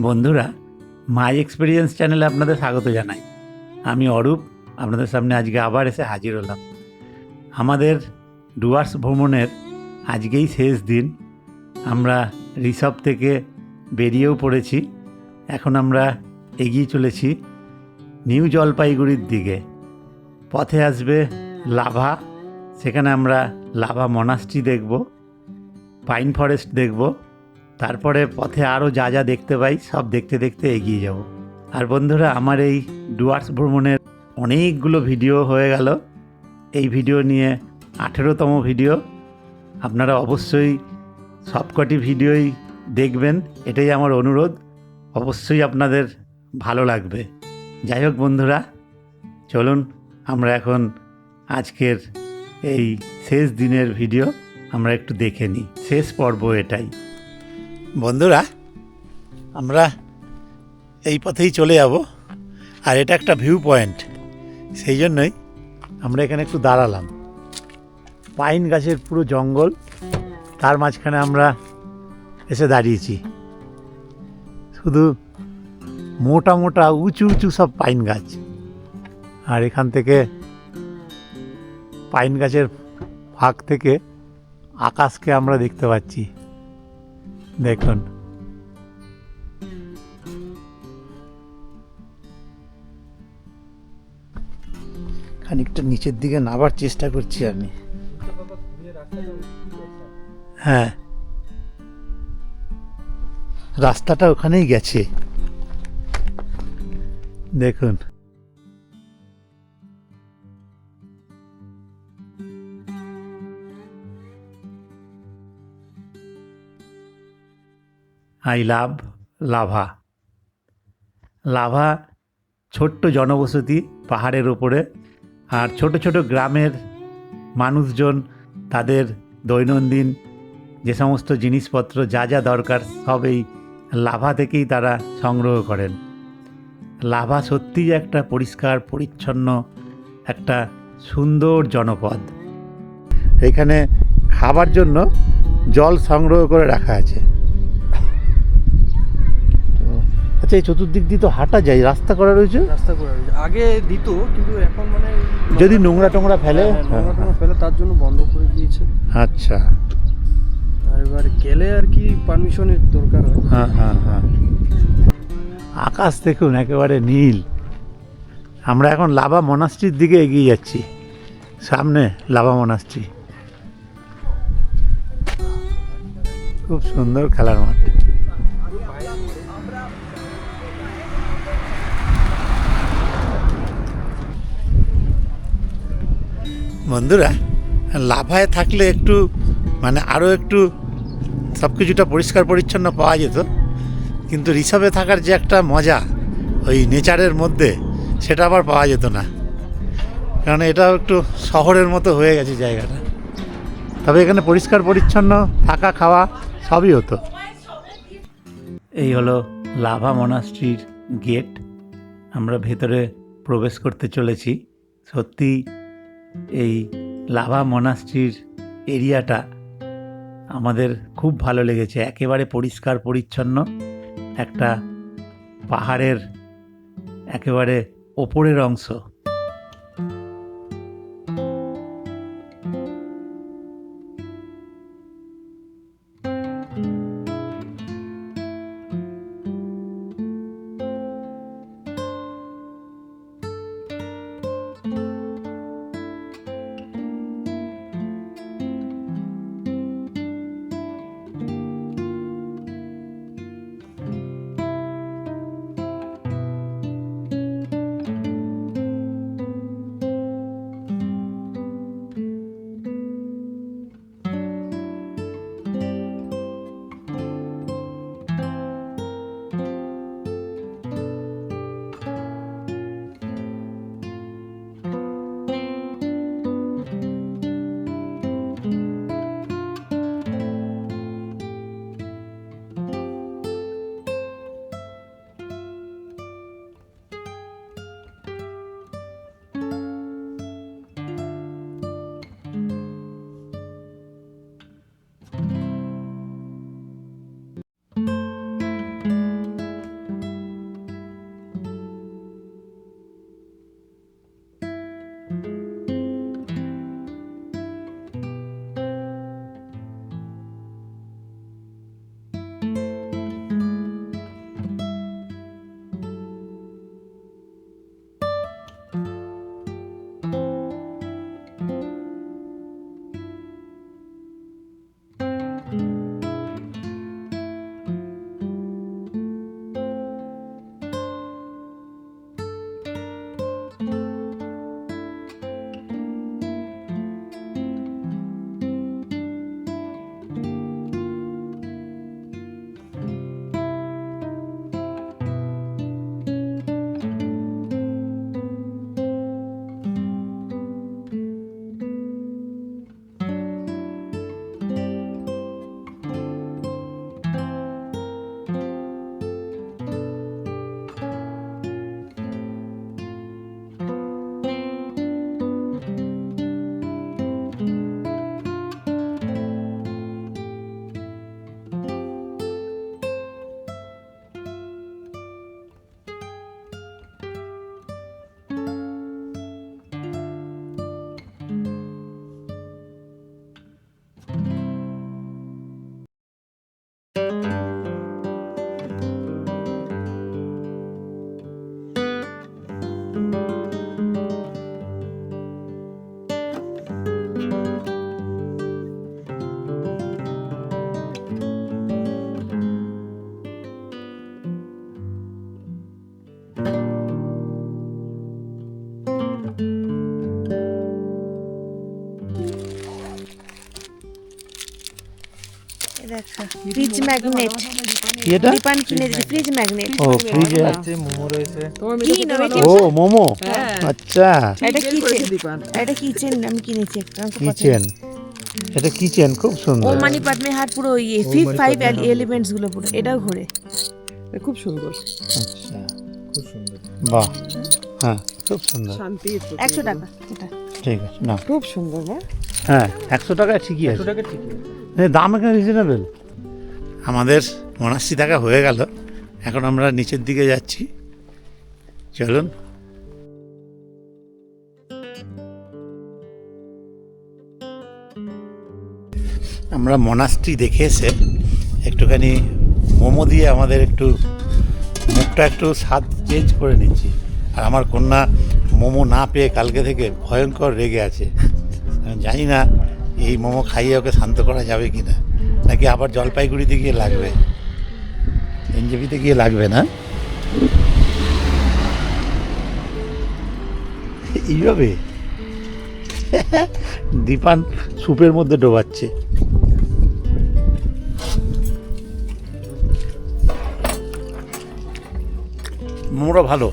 বন্ধুরা মাই এক্সপিরিয়েন্স চ্যানেলে আপনাদের স্বাগত জানাই। আমি অরূপ, আপনাদের সামনে আজকে আবার এসে হাজির হলাম। আমাদের ডুয়ার্স ভ্রমণের আজকেই শেষ দিন। আমরা রিসব থেকে বেরিয়েও পড়েছি। এখন আমরা এগিয়ে চলেছি নিউ জলপাইগুড়ির দিকে। পথে আসবে লাভা, সেখানে আমরা লাভা মনাস্ট্রি দেখব, পাইন ফরেস্ট দেখব। তারপরে পথে আরও যা যা দেখতে পাই, সব দেখতে দেখতে এগিয়ে যাব। আর বন্ধুরা, আমার এই ডুয়ার্স ভ্রমণের অনেকগুলো ভিডিও হয়ে গেল। এই ভিডিও নিয়ে আঠেরোতম ভিডিও। আপনারা অবশ্যই সবকটি ভিডিওই দেখবেন, এটাই আমার অনুরোধ। অবশ্যই আপনাদের ভালো লাগবে। যাই হোক বন্ধুরা, চলুন আমরা এখন আজকের এই শেষ দিনের ভিডিও আমরা একটু দেখে নিই। শেষ পর্ব এটাই। বন্ধুরা, আমরা এই পথেই চলে যাব। আর এটা একটা ভিউ পয়েন্ট সেই জন্যই আমরা এখানে একটু দাঁড়ালাম। পাইন গাছের পুরো জঙ্গল, তার মাঝখানে আমরা এসে দাঁড়িয়েছি। শুধু মোটা মোটা, উঁচু উঁচু সব পাইন গাছ। আর এখান থেকে পাইন গাছের ফাঁক থেকে আকাশকে আমরা দেখতে পাচ্ছি। দেখুন। খানিকটা নিচের দিকে নাবার চেষ্টা করছি আমি। হ্যাঁ। রাস্তাটা ওখানেই গেছে। দেখুন। I love lava. লাভা ছোট্ট জনবসতি পাহাড়ের ওপরে, আর ছোট ছোট গ্রামের মানুষজন তাদের দৈনন্দিন যে সমস্ত জিনিসপত্র, যা যা দরকার, সব এই লাভা থেকেই তারা সংগ্রহ করেন। লাভা সত্যিই একটা পরিষ্কার, পরিচ্ছন্ন, একটা সুন্দর জনপদ। এখানে খাবার জন্য জল সংগ্রহ করে রাখা আছে। আচ্ছা এই চতুর্দিক দিয়ে তো হাঁটা যায় রাস্তা করা রয়েছে? রাস্তা করা রয়েছে। আগে দিত কিন্তু এখন মানে যদি নোংরা টোংরা ফেলে? হ্যাঁ, হ্যাঁ, নোংরা টোংরা ফেলে তার জন্য বন্ধ করে দিয়েছে। আচ্ছা। আর এবার গেলে আর কি পারমিশনের দরকার হয়। হ্যাঁ হ্যাঁ হ্যাঁ। আকাশ দেখুন একেবারে নীল। আমরা এখন লাভা মনাস্ট্রির দিকে এগিয়ে যাচ্ছি। সামনে লাভা মনাস্ট্রি। খুব সুন্দর খেলার মাঠ। বন্ধুরা লাভায় থাকলে একটু মানে আরও একটু সব কিছুটা পরিষ্কার পরিচ্ছন্ন পাওয়া যেত। কিন্তু ঋষভে থাকার যে একটা মজা, ওই নেচারের মধ্যে, সেটা আবার পাওয়া যেত না। কারণ এটাও একটু শহরের মতো হয়ে গেছে জায়গাটা। তবে এখানে পরিষ্কার পরিচ্ছন্ন, থাকা, খাওয়া সবই হতো। এই হলো লাভা মনাস্ট্রির গেট আমরা ভেতরে প্রবেশ করতে চলেছি। সত্যি এই লাভা মনাস্ট্রির এরিয়াটা আমাদের খুব ভালো লেগেছে। একেবারে পরিষ্কার, পরিচ্ছন্ন। একটা পাহাড়ের একেবারে ওপরের অংশ। ফ্রিজ ম্যাগনেট কি এটা দীপান কিনে দিয়েছে ফ্রিজ ম্যাগনেট ও ফ্রিজে আছে মোমো রয়েছে। ও মোমো? আচ্ছা। এটা কিচেন। এটা কিচেন আমি কিনেছি একটা। কিচেন। এটা কিচেন খুব ও মানি পাটমে হাট পুরো ইয়ে ফিফ ফাইভ এলিমেন্টসগুলো পুরো এটাও ঘোরে। খুব সুন্দর। আচ্ছা খুব সুন্দর। বাহ। হ্যাঁ খুব সুন্দর। শান্তি একশো টাকা এটা। ঠিক আছে না খুব সুন্দর না? হ্যাঁ একশো টাকায় ঠিকই আছে। টাকা ঠিকই দাম এখানে রিজনেবল আমাদের মনাস্ট্রি দেখা হয়ে গেল। এখন আমরা নিচের দিকে যাচ্ছি। চলুন। আমরা মনাস্ট্রি দেখে এসে একটুখানি মোমো দিয়ে আমাদের একটু মুখটা একটু স্বাদ চেঞ্জ করে নিচ্ছি। আর আমার কন্যা মোমো না পেয়ে কালকে থেকে ভয়ঙ্কর রেগে আছে। জানি না এই মোমো খাইয়ে ওকে শান্ত করা যাবে কি না নাকি আবার জলপাইগুড়িতে গিয়ে লাগবে? এনজেপিতে গিয়ে লাগবে না? এইভাবে? দীপান স্যুপের মধ্যে ডোবাচ্ছে। মোমোটা ভালো।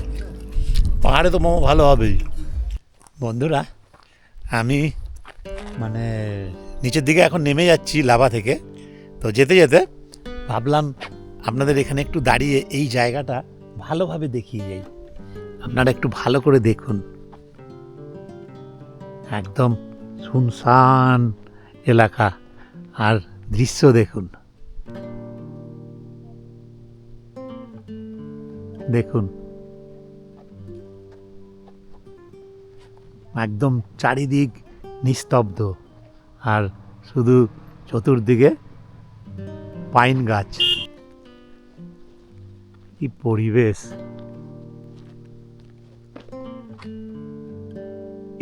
পাহাড়ে তো মোমো ভালো হবেই। বন্ধুরা, আমি মানে নিচের দিকে এখন নেমে যাচ্ছি লাভা থেকে। তো যেতে যেতে ভাবলাম আপনাদের এখানে একটু দাঁড়িয়ে এই জায়গাটা ভালোভাবে দেখিয়ে যাই। আপনারা একটু ভালো করে দেখুন। একদম শুনশান এলাকা আর দৃশ্য দেখুন। দেখুন। একদম চারিদিক নিস্তব্ধ আর শুধু চতুর্দিকে পাইন গাছ। কি পরিবেশ।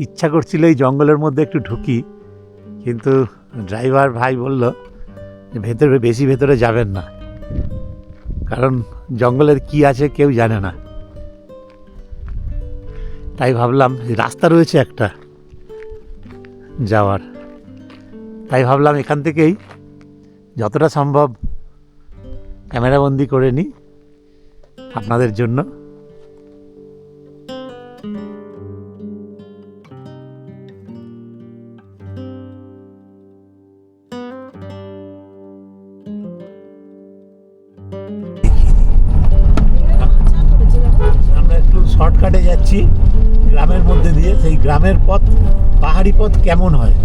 ইচ্ছা করছিল এই জঙ্গলের মধ্যে একটু ঢুকি, কিন্তু ড্রাইভার ভাই বলল যে ভেতরে বেশি ভেতরে যাবেন না। কারণ জঙ্গলের কি আছে কেউ জানে না। তাই ভাবলাম রাস্তা রয়েছে একটা যাওয়ার। তাই ভাবলাম এখান থেকেই যতটা সম্ভব ক্যামেরাবন্দি করে নিই আপনাদের জন্য। শর্টকাটে যাচ্ছি গ্রামের মধ্যে দিয়ে। সেই গ্রামের পথ, পাহাড়ি পথ কেমন হয়,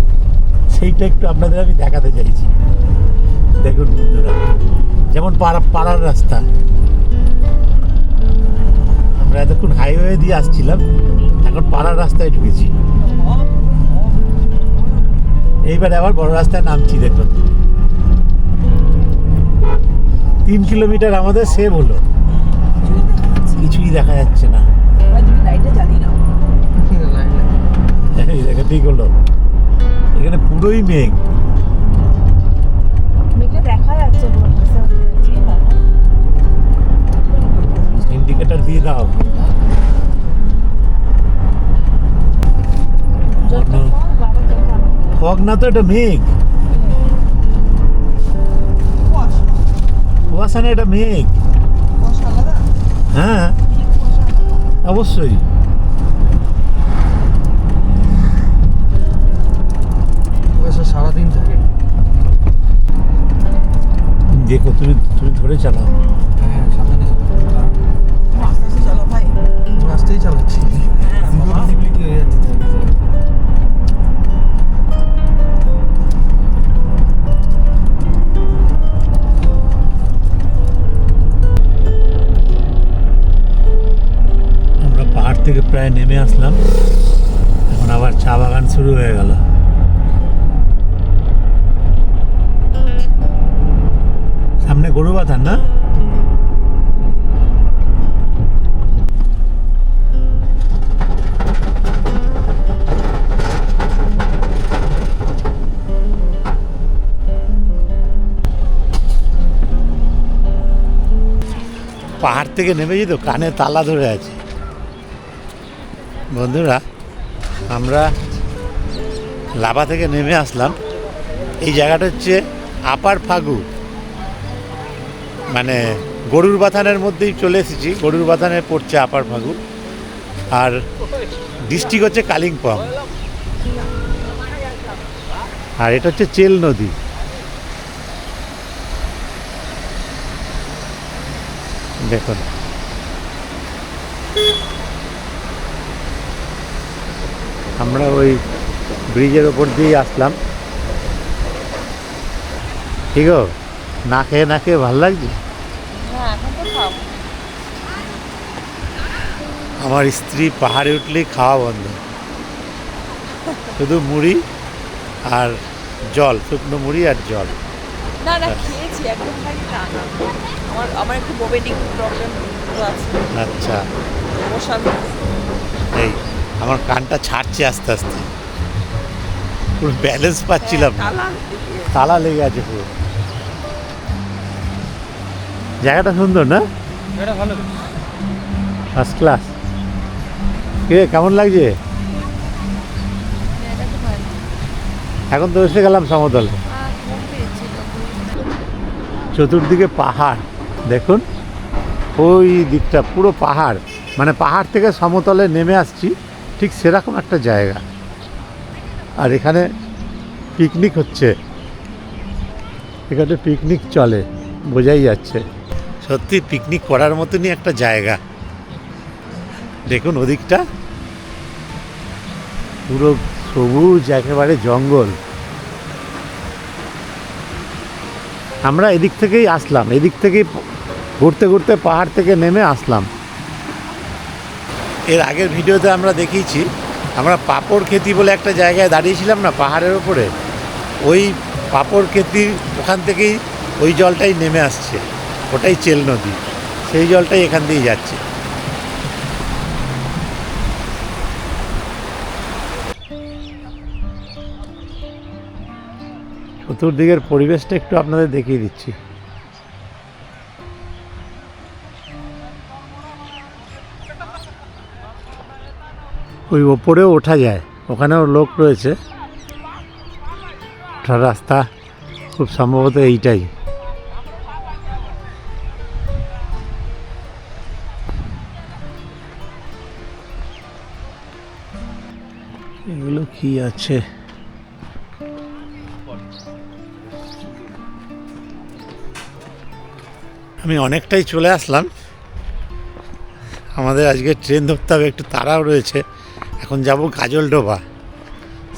সেইটা একটু আপনাদের আমি দেখাতে চাইছি। দেখুন বন্ধুরা, যেমন পাড়া পাড়ার রাস্তা। আমরা এতক্ষণ হাইওয়ে দিয়ে আসছিলাম, এখন পাড়ার রাস্তায় ঢুকেছি। এইবার আবার বড় রাস্তায় নামছি, দেখুন। তিন কিলোমিটার আমাদের সেভ হলো। কিছুই দেখা যাচ্ছে না। এখানে পুরোই মেঘ। ইন্ডিকেটর দিয়ে দাও। ফগ না তো এটা মেঘ। কুয়াশা। না এটা মেঘ। হ্যাঁ। অবশ্যই। কুয়াশা সারাদিন থাকে। দেখো তুমি তুমি ধরে চালাও। প্রায় নেমে আসলাম। এখন আবার চা বাগান শুরু হয়ে গেল। সামনে গরু বাথান না? পাহাড় থেকে নেমেছি তো কানে তালা ধরে আছে। বন্ধুরা, আমরা লাভা থেকে নেমে আসলাম। এই জায়গাটা হচ্ছে আপার ফাগু। মানে গরুর বাথানের মধ্যেই চলে এসেছি। গরুর বাথানে পড়ছে আপার ফাগু। আর ডিস্ট্রিক্ট হচ্ছে কালিম্পং। আর এটা হচ্ছে চেল নদী। দেখুন। আমরা ওই ব্রিজের ওপর দিয়ে আসলাম। ঠিক না খেয়ে না খেয়ে ভালো লাগছে? আমার স্ত্রী পাহাড়ে উঠলেই খাওয়া বন্ধ। শুধু মুড়ি আর জল শুকনো মুড়ি আর জল। না না খেয়েছি একদম খালি না না। আমার আমার একটু মোমেন্টিং প্রবলেম আছে। আচ্ছা। এই আমার কানটা ছাড়ছে আস্তে আস্তে। পুরো ব্যালেন্স পাচ্ছিলাম। তালা তালা লেগে আছে পুরো। জায়গাটা সুন্দর না? ফার্স্ট ক্লাস কে কেমন লাগছে? এখন তো এসে গেলাম সমতলে। চতুর্দিকে পাহাড় দেখুন। ওই দিকটা পুরো পাহাড়। মানে পাহাড় থেকে সমতলে নেমে আসছি। ঠিক সেরকম একটা জায়গা। আর এখানে পিকনিক হচ্ছে। এখানে পিকনিক চলে, বোঝাই যাচ্ছে। সত্যি পিকনিক করার মতনই একটা জায়গা। দেখুন ওদিকটা। পুরো সবুজ, একেবারে জঙ্গল। আমরা এদিক থেকেই আসলাম। এদিক থেকেই ঘুরতে ঘুরতে পাহাড় থেকে নেমে আসলাম। এর আগের ভিডিওতে আমরা দেখিয়েছি, আমরা পাপড় খেতি বলে একটা জায়গায় দাঁড়িয়েছিলাম না, পাহাড়ের ওপরে। ওই পাপড় খেতি ওখান থেকেই ওই জলটাই নেমে আসছে, ওটাই চেল নদী, সেই জলটাই এখান দিয়েই যাচ্ছে। চতুর্দিকের পরিবেশটা একটু আপনাদের দেখিয়ে দিচ্ছি। ওই ওপরেও ওঠা যায়। ওখানেও লোক রয়েছে। ওঠার রাস্তা খুব সম্ভবত এইটাই। এগুলো কি আছে? আমি অনেকটাই চলে আসলাম। আমাদের আজকে ট্রেন ধরতে হবে। একটু তাড়াও রয়েছে। এখন যাব গাজলডোবা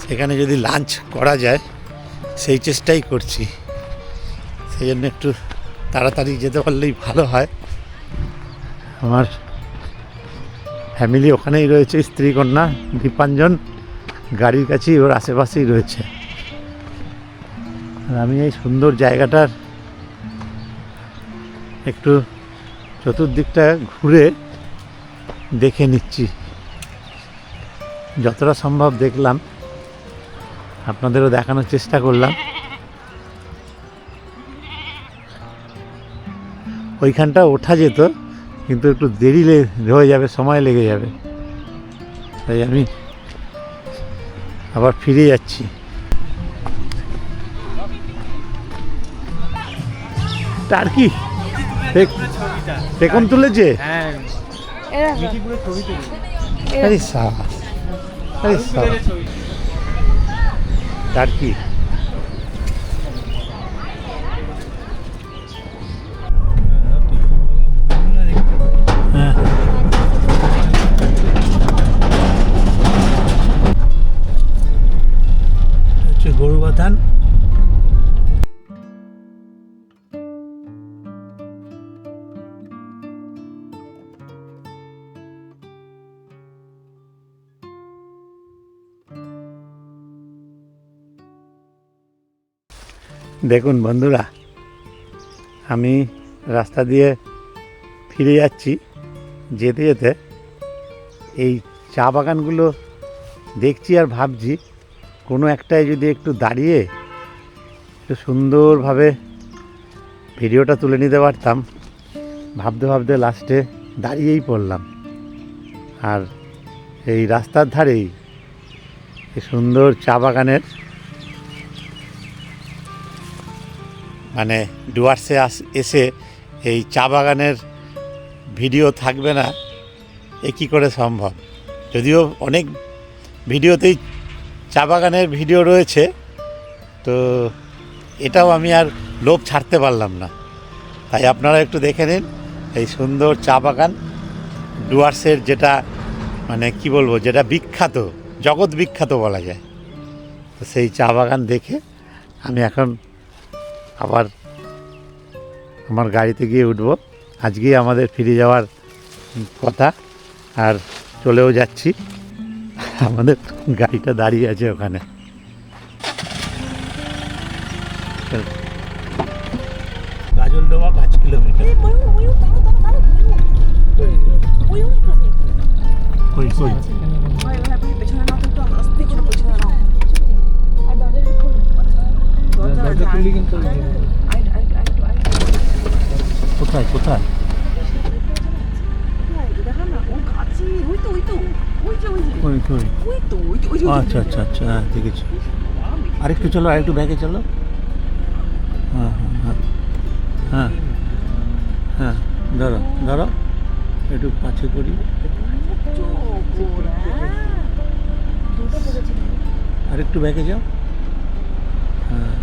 সেখানে যদি লাঞ্চ করা যায়, সেই চেষ্টাই করছি। সেই জন্য একটু তাড়াতাড়ি যেতে পারলেই ভালো হয়। আমার ফ্যামিলি ওখানেই রয়েছে, স্ত্রী কন্যা, দীপাঞ্জন, গাড়ির কাছেই ওর আশেপাশেই রয়েছে। আর আমি এই সুন্দর জায়গাটার একটু চতুর্দিকটা ঘুরে দেখে নিচ্ছি। যতটা সম্ভব দেখলাম আপনাদেরও দেখানোর চেষ্টা করলাম। ওইখানটা ওঠা যেত কিন্তু একটু দেরি হয়ে যাবে সময় লেগে যাবে। তাই আমি আবার ফিরে যাচ্ছি। টার্কি পেকন তুলেছে? হ্যাঁ। আরে সাবাস দেখুন বন্ধুরা, আমি রাস্তা দিয়ে ফিরে যাচ্ছি। যেতে যেতে এই চা বাগানগুলো দেখছি আর ভাবছি কোনো একটায় যদি একটু দাঁড়িয়ে একটু সুন্দরভাবে ভিডিওটা তুলে নিতে পারতাম। ভাবতে ভাবতে লাস্টে দাঁড়িয়েই পড়লাম। আর এই রাস্তার ধারেই সুন্দর চা বাগানের মানে ডুয়ার্সে এসে এই চা বাগানের ভিডিও থাকবে না, এ কী করে সম্ভব? যদিও অনেক ভিডিওতেই চা বাগানের ভিডিও রয়েছে, তো এটাও আমি আর লোভ ছাড়তে পারলাম না। তাই আপনারা একটু দেখে নিন এই সুন্দর চা বাগান, ডুয়ার্সের যেটা মানে কি বলব, যেটা বিখ্যাত, জগৎ বিখ্যাত বলা যায়। তো সেই চা বাগান দেখে আমি এখন আবার আমার গাড়িতে গিয়ে উঠবো। আজকেই আমাদের ফিরে যাওয়ার কথা। আর চলেও যাচ্ছি। আমাদের গাড়িটা দাঁড়িয়ে আছে ওখানে। পাঁচ কিলোমিটার। কই? কই ওই কোথায় আচ্ছা আচ্ছা আচ্ছা হ্যাঁ দেখেছি। আরেকটু চলো আরেকটু ব্যাগে চলো। হ্যাঁ হ্যাঁ হ্যাঁ হ্যাঁ ধরো ধরো। একটু কাছে করি। আরেকটু ব্যাগে যাও হ্যাঁ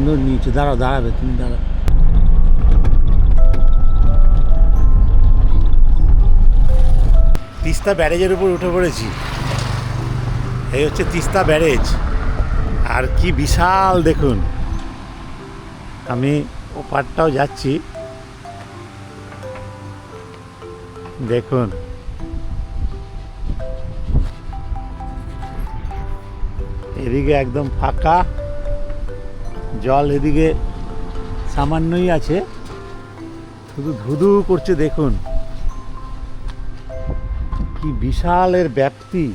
সুন্দর নিচে, দাঁড়াও, দাঁড়াবে, তুমি দাঁড়াও। তিস্তা ব্যারেজের উপর উঠে পড়েছি। এই হচ্ছে তিস্তা ব্যারেজ। আর কি বিশাল, দেখুন। আমি ও পারটাও যাচ্ছি। দেখুন। এদিকে একদম ফাঁকা। জল এদিকে সামান্যই আছে। শুধু ধুধু করছে, দেখুন। কি বিশালের ব্যাপ্তি।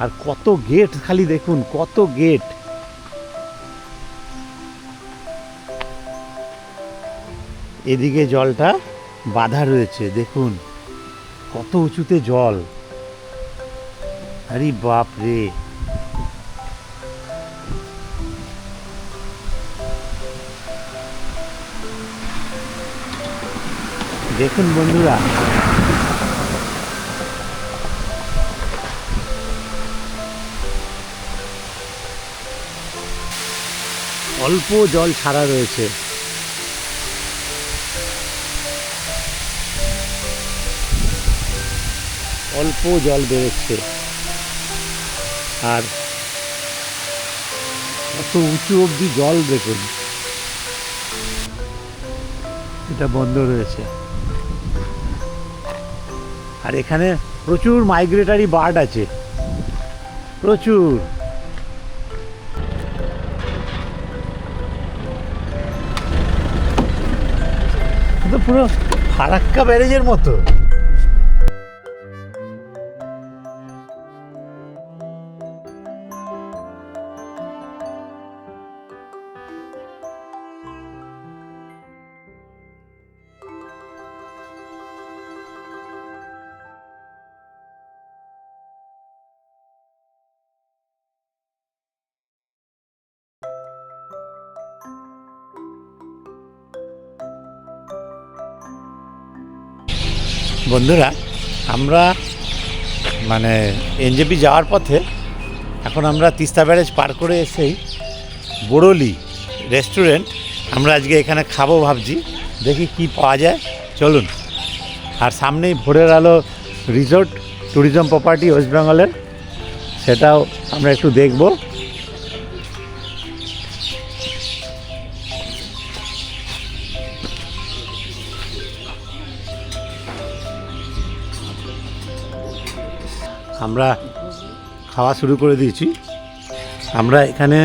আর কত গেট খালি, দেখুন, কত গেট। এদিকে জলটা বাধা রয়েছে, দেখুন, কত উঁচুতে জল। আরে বাপ রে দেখুন বন্ধুরা। অল্প জল ছাড়া রয়েছে। অল্প জল বেরোচ্ছে। আর এত উঁচু অবধি জল দেখুন। এটা বন্ধ রয়েছে। আর এখানে প্রচুর মাইগ্রেটারি বার্ড আছে। প্রচুর। তো পুরো ফারাক্কা ব্যারেজের মতো। বন্ধুরা, আমরা মানে এনজেপি যাওয়ার পথে এখন আমরা তিস্তা ব্যারেজ পার করে এসেই বড়লি রেস্টুরেন্ট আমরা আজকে এখানে খাব ভাবছি। দেখি কি পাওয়া যায়। চলুন। আর সামনেই ভোরের আলো রিসোর্ট, ট্যুরিজম প্রপার্টি ওয়েস্ট বেঙ্গলের। সেটাও আমরা একটু দেখব। আমরা খাওয়া শুরু করে দিয়েছি। আমরা এখানে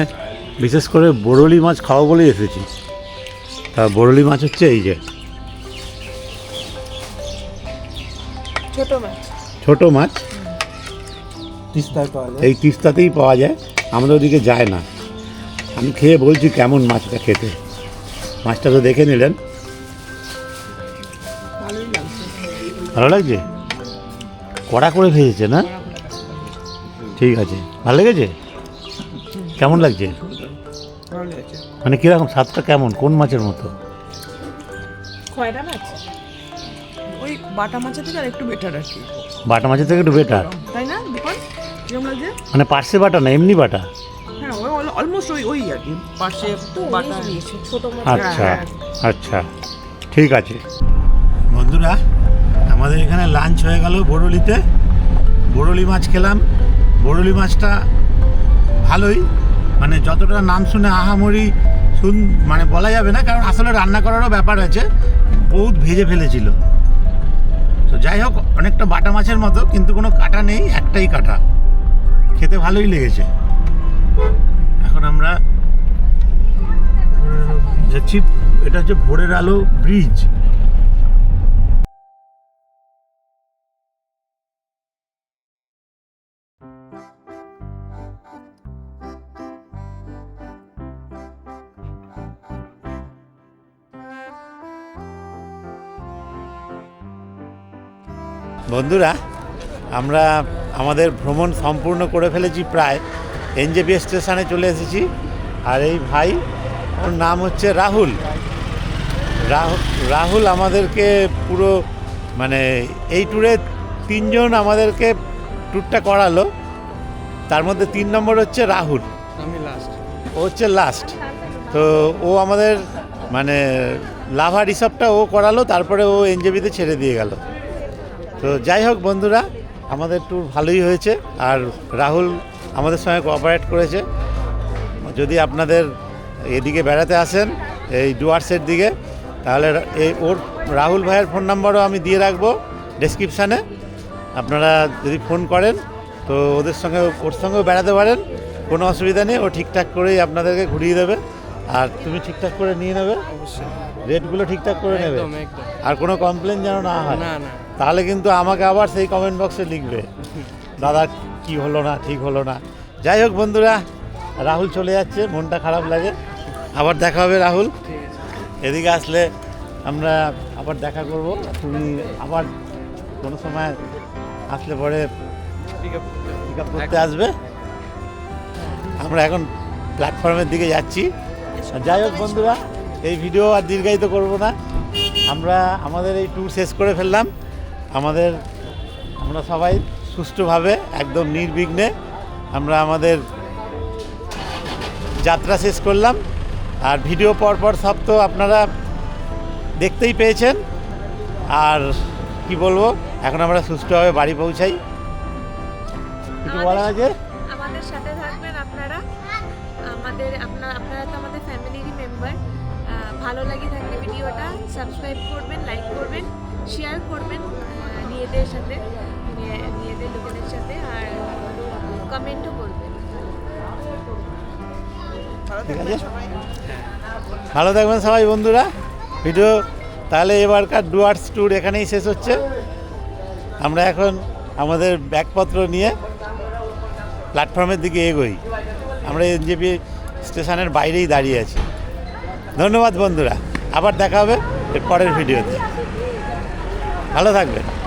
বিশেষ করে বরলি মাছ খাওয়া বলেই এসেছি। তা বরলি মাছ হচ্ছে এই যে। ছোট মাছ। ছোট মাছ। তিস্তায় পাওয়া যায়। এই তিস্তাতেই পাওয়া যায়। আমাদের ওদিকে যায় না। আমি খেয়ে বলছি কেমন মাছটা খেতে। মাছটা তো দেখে নিলেন। ভালো লাগছে? কড়া করে ভেজেছে না? ঠিক আছে। ভালো লেগেছে? কেমন লাগছে? মানে কীরকম স্বাদটা কেমন? কোন মাছের মতো? খয়রা মাছ? ওই বাটা মাছের থেকে আর একটু বেটার আর কি। বাটা মাছের থেকে একটু বেটার তাই না দোকান কিরম লাগছে? মানে পার্সে বাটা না এমনি বাটা? হ্যাঁ ওই অলমোস্ট ওই ওই আর কি পাশে বাটা। ছোট মাছ। আচ্ছা হ্যাঁ। আচ্ছা ঠিক আছে। বন্ধুরা আমাদের এখানে লাঞ্চ হয়ে গেল বড়লিতে বড়লি মাছ খেলাম। বড়লি মাছটা ভালোই। মানে যতটা নাম শুনে আহামরি শুন মানে বলা যাবে না, কারণ আসলে রান্না করারও ব্যাপার আছে। বহুত ভেজে ফেলেছিল। তো যাই হোক, অনেকটা বাটা মাছের মতো, কিন্তু কোনো কাটা নেই, একটাই কাটা। খেতে ভালোই লেগেছে। এখন আমরা যাচ্ছি, এটা হচ্ছে ভোরের আলো ব্রিজ। বন্ধুরা আমরা আমাদের ভ্রমণ সম্পূর্ণ করে ফেলেছি প্রায়। এনজেপি স্টেশনে চলে এসেছি। আর এই ভাই ওর নাম হচ্ছে রাহুল। রাহুল আমাদেরকে পুরো মানে এই ট্যুরে তিনজন আমাদেরকে ট্যুরটা করালো। তার মধ্যে তিন নম্বর হচ্ছে রাহুল। লাস্ট ও হচ্ছে লাস্ট তো ও আমাদের মানে লাভা রিসবটা ও করালো তারপরে ও এনজেবিতে ছেড়ে দিয়ে গেল। তো যাই হোক বন্ধুরা আমাদের ট্যুর ভালোই হয়েছে। আর রাহুল আমাদের সঙ্গে কোঅপারেট করেছে। যদি আপনাদের এদিকে বেড়াতে আসেন এই ডুয়ার্সের দিকে তাহলে এই ওর রাহুল ভাইয়ের ফোন নাম্বারও আমি দিয়ে রাখব ডেসক্রিপশানে আপনারা যদি ফোন করেন তো ওদের সঙ্গে ওর সঙ্গেও বেড়াতে পারেন। কোনো অসুবিধা নেই ও ঠিকঠাক করেই আপনাদেরকে ঘুরিয়ে দেবে। আর তুমি ঠিকঠাক করে নিয়ে নেবে। অবশ্যই। রেটগুলো ঠিকঠাক করে নেবে। আর কোনো কমপ্লেন যেন না হয়। না না। তাহলে কিন্তু আমাকে আবার সেই কমেন্ট বক্সে লিখবে। দাদা কি হলো না ঠিক হলো না? যাই হোক বন্ধুরা রাহুল চলে যাচ্ছে মনটা খারাপ লাগে। আবার দেখা হবে রাহুল। এদিকে আসলে আমরা আবার দেখা করব। তুমি আবার কোনো সময় আসলে পরে পিক আপ করতে আসবে। আমরা এখন প্ল্যাটফর্মের দিকে যাচ্ছি। যাই হোক বন্ধুরা এই ভিডিও আর দীর্ঘায়িত করব না। আমরা আমাদের এই ট্যুর শেষ করে ফেললাম। আমাদের আমরা সবাই সুষ্ঠুভাবে একদম নির্বিঘ্নে আমরা আমাদের যাত্রা শেষ করলাম। আর ভিডিও পর পর সব তো আপনারা দেখতেই পেয়েছেন। আর কি বলব এখন আমরা সুষ্ঠুভাবে বাড়ি পৌঁছাই। কিছু বলা আছে আমাদের সাথে থাকবেন আপনারা। আমাদের আপনার আপনারা তো আমাদের ফ্যামিলিরই মেম্বার। ভালো লাগে থাকলে ভিডিওটা সাবস্ক্রাইব করবেন লাইক করবেন শেয়ার করবেন। নিজেদের সাথে নিয়ে- নিজেদের লোকেদের সাথে আর কমেন্টও করবেন ঠিক আছে? ভালো থাকবেন সবাই বন্ধুরা। ভিডিও তাহলে এবারকার ডুয়ার্স ট্যুর এখানেই শেষ হচ্ছে। আমরা এখন আমাদের ব্যাগপত্র নিয়ে প্ল্যাটফর্মের দিকে এগোই। আমরা এনজেপি স্টেশনের বাইরেই দাঁড়িয়ে আছি। ধন্যবাদ বন্ধুরা। আবার দেখা হবে এর পরের ভিডিওতে। ভালো থাকবেন।